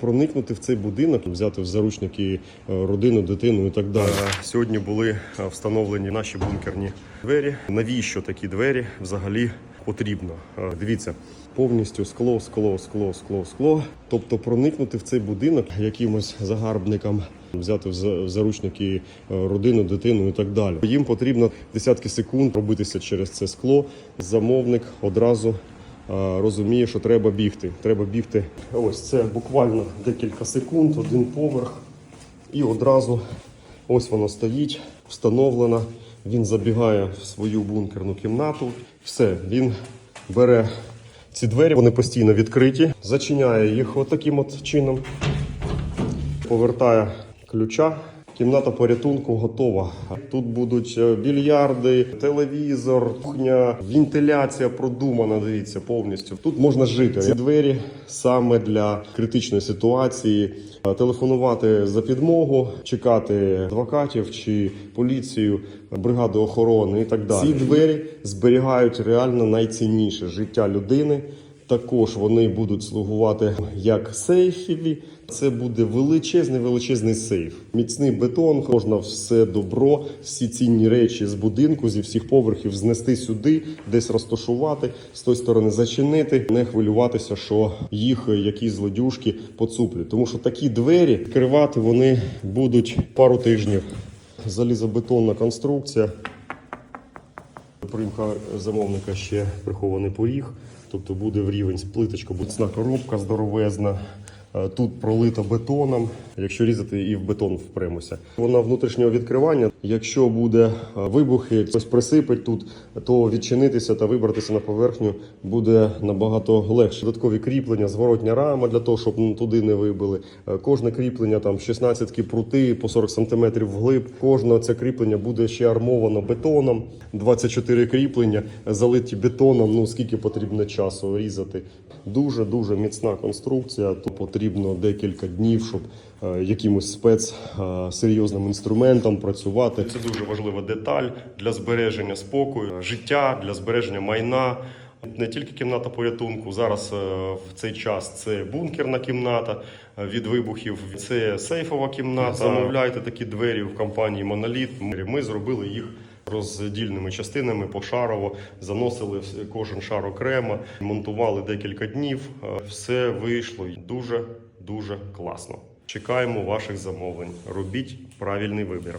проникнути в цей будинок, взяти в заручники е, родину, дитину і так далі. Сьогодні були е, встановлені наші бункерні двері. Навіщо такі двері взагалі потрібно? Е, Дивіться, повністю скло, скло, скло, скло, скло. Тобто проникнути в цей будинок якимось загарбникам. Взяти в заручники е, родину, дитину і так далі. Їм потрібно десятки секунд пробитися через це скло. Замовник одразу е, розуміє, що треба бігти. Треба бігти. Ось це буквально декілька секунд, один поверх, і одразу ось воно стоїть, встановлено. Він забігає в свою бункерну кімнату. Все, він бере ці двері, вони постійно відкриті, зачиняє їх отаким от чином, повертає ключа. Кімната порятунку готова. Тут будуть е, більярди, телевізор, кухня, вентиляція продумана. Дивіться повністю. Тут можна жити. Ці двері саме для критичної ситуації. Е, Телефонувати за підмогу, чекати адвокатів чи поліцію, бригаду охорони і так далі. Ці двері зберігають реально найцінніше життя людини. Також вони будуть слугувати як сейфові. Це буде величезний величезний сейф. Міцний бетон, можна все добро, всі цінні речі з будинку, зі всіх поверхів знести сюди, десь розташувати, з тої сторони зачинити, не хвилюватися, що їх якісь злодюжки поцуплять. Тому що такі двері відкривати вони будуть пару тижнів. Залізобетонна конструкція. Примка замовника ще прихований поріг, тобто буде в рівень плиточка, буцна коробка здоровезна. Е, Тут пролито бетоном, якщо різати і в бетон впремося. Вона внутрішнього відкривання. Якщо буде е, вибухи, хтось присипить тут, то відчинитися та вибратися на поверхню буде набагато легше. Додаткові кріплення, зворотня рама для того, щоб ну, туди не вибили. Е, Кожне кріплення там 16 прути по 40 см вглиб. Кожне це кріплення буде ще армовано бетоном. 24 кріплення залиті бетоном. Ну скільки потрібно часу різати. Дуже дуже міцна конструкція. То потрібно декілька днів, щоб е, якимось спец е, інструментом працювати. Це дуже важлива деталь для збереження спокою, життя, для збереження майна. Не тільки кімната порятунку. Зараз е, в цей час це бункерна кімната від вибухів. Це сейфова кімната. Замовляйте такі двері в компанії Моноліт. Ми зробили їх роздільними частинами пошарово, заносили кожен шар окремо, монтували декілька днів. Е, Все вийшло дуже дуже класно. Чекаємо ваших замовлень. Робіть правильний вибір.